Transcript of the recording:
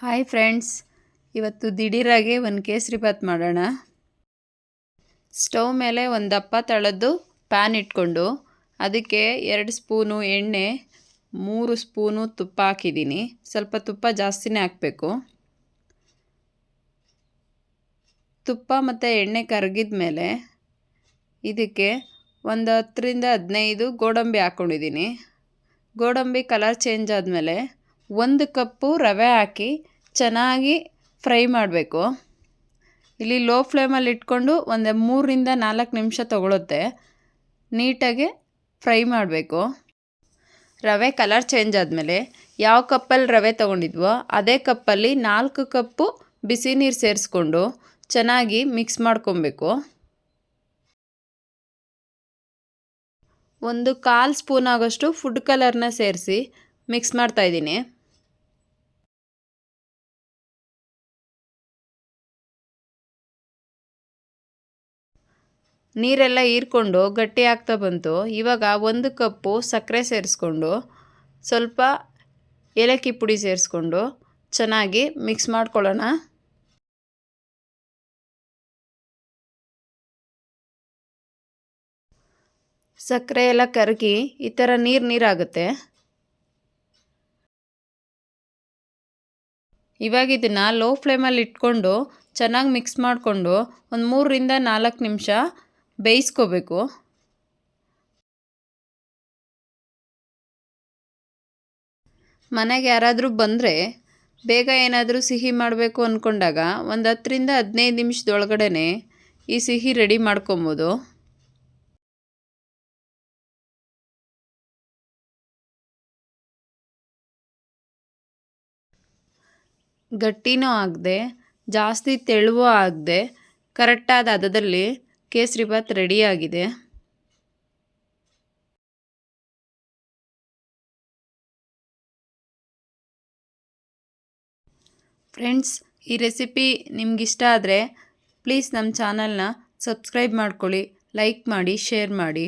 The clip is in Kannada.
ಹಾಯ್ ಫ್ರೆಂಡ್ಸ್ ಇವತ್ತು ದಿಢೀರಾಗೆ ಒಂದು ಕೇಸರಿ ಬಾತ್ ಮಾಡೋಣ. ಸ್ಟವ್ ಮೇಲೆ ಒಂದು ದಪ್ಪ ತಳದ್ದು ಪ್ಯಾನ್ ಇಟ್ಕೊಂಡು ಅದಕ್ಕೆ ಎರಡು ಸ್ಪೂನು ಎಣ್ಣೆ, ಮೂರು ಸ್ಪೂನು ತುಪ್ಪ ಹಾಕಿದ್ದೀನಿ. ಸ್ವಲ್ಪ ತುಪ್ಪ ಜಾಸ್ತಿನೇ ಹಾಕಬೇಕು. ತುಪ್ಪ ಮತ್ತು ಎಣ್ಣೆ ಕರಗಿದ ಮೇಲೆ ಇದಕ್ಕೆ ಒಂದು ಹತ್ತರಿಂದ ಹದಿನೈದು ಗೋಡಂಬಿ ಹಾಕ್ಕೊಂಡಿದ್ದೀನಿ ಗೋಡಂಬಿ ಕಲರ್ ಚೇಂಜ್ ಆದಮೇಲೆ ಒಂದು ಕಪ್ಪು ರವೆ ಹಾಕಿ ಚೆನ್ನಾಗಿ ಫ್ರೈ ಮಾಡಬೇಕು. ಇಲ್ಲಿ ಲೋ ಫ್ಲೇಮಲ್ಲಿ ಇಟ್ಕೊಂಡು ಒಂದು ಮೂರರಿಂದ ನಾಲ್ಕು ನಿಮಿಷ ತೊಗೊಳುತ್ತೆ. ನೀಟಾಗಿ ಫ್ರೈ ಮಾಡಬೇಕು. ರವೆ ಕಲರ್ ಚೇಂಜ್ ಆದಮೇಲೆ ಯಾವ ಕಪ್ಪಲ್ಲಿ ರವೆ ತೊಗೊಂಡಿದ್ವೋ ಅದೇ ಕಪ್ಪಲ್ಲಿ ನಾಲ್ಕು ಕಪ್ಪು ಬಿಸಿ ನೀರು ಸೇರಿಸ್ಕೊಂಡು ಚೆನ್ನಾಗಿ ಮಿಕ್ಸ್ ಮಾಡ್ಕೊಬೇಕು. ಒಂದು ಕಾಲು ಸ್ಪೂನ್ ಆಗೋಷ್ಟು ಫುಡ್ ಕಲರ್ನ ಸೇರಿಸಿ ಮಿಕ್ಸ್ ಮಾಡ್ತಾಯಿದ್ದೀನಿ ನೀರೆಲ್ಲ ಹೀರ್ಕೊಂಡು ಗಟ್ಟಿ ಆಗ್ತಾ ಬಂತು. ಇವಾಗ ಒಂದು ಕಪ್ಪು ಸಕ್ಕರೆ ಸೇರಿಸ್ಕೊಂಡು, ಸ್ವಲ್ಪ ಏಲಕ್ಕಿ ಪುಡಿ ಸೇರಿಸ್ಕೊಂಡು ಚೆನ್ನಾಗಿ ಮಿಕ್ಸ್ ಮಾಡ್ಕೊಳ್ಳೋಣ. ಸಕ್ಕರೆ ಎಲ್ಲ ಕರಗಿ ಈ ಥರ ನೀರು ನೀರಾಗುತ್ತೆ. ಇವಾಗ ಇದನ್ನು ಲೋ ಫ್ಲೇಮಲ್ಲಿ ಇಟ್ಕೊಂಡು ಚೆನ್ನಾಗಿ ಮಿಕ್ಸ್ ಮಾಡಿಕೊಂಡು ಒಂದು ಮೂರರಿಂದ ನಾಲ್ಕು ನಿಮಿಷ ಬೇಯಿಸ್ಕೋಬೇಕು. ಮನೆಗೆ ಯಾರಾದರೂ ಬಂದರೆ ಬೇಗ ಏನಾದರೂ ಸಿಹಿ ಮಾಡಬೇಕು ಅಂದ್ಕೊಂಡಾಗ ಒಂದು ಹತ್ತರಿಂದ ಹದಿನೈದು ನಿಮಿಷದೊಳಗಡೆ ಈ ಸಿಹಿ ರೆಡಿ ಮಾಡ್ಕೊಬೋದು. ಗಟ್ಟಿನೂ ಆಗದೆ, ಜಾಸ್ತಿ ತೆಳುವೂ ಆಗದೆ ಕರೆಕ್ಟಾದ ಹದದಲ್ಲಿ ಕೇಸರಿಬಾತ್ ರೆಡಿಯಾಗಿದೆ ಫ್ರೆಂಡ್ಸ್, ಈ ರೆಸಿಪಿ ನಿಮಗಿಷ್ಟ ಆದರೆ ಪ್ಲೀಸ್ ನಮ್ಮ ಚಾನಲ್ನ ಸಬ್ಸ್ಕ್ರೈಬ್ ಮಾಡ್ಕೊಳ್ಳಿ, ಲೈಕ್ ಮಾಡಿ, ಶೇರ್ ಮಾಡಿ.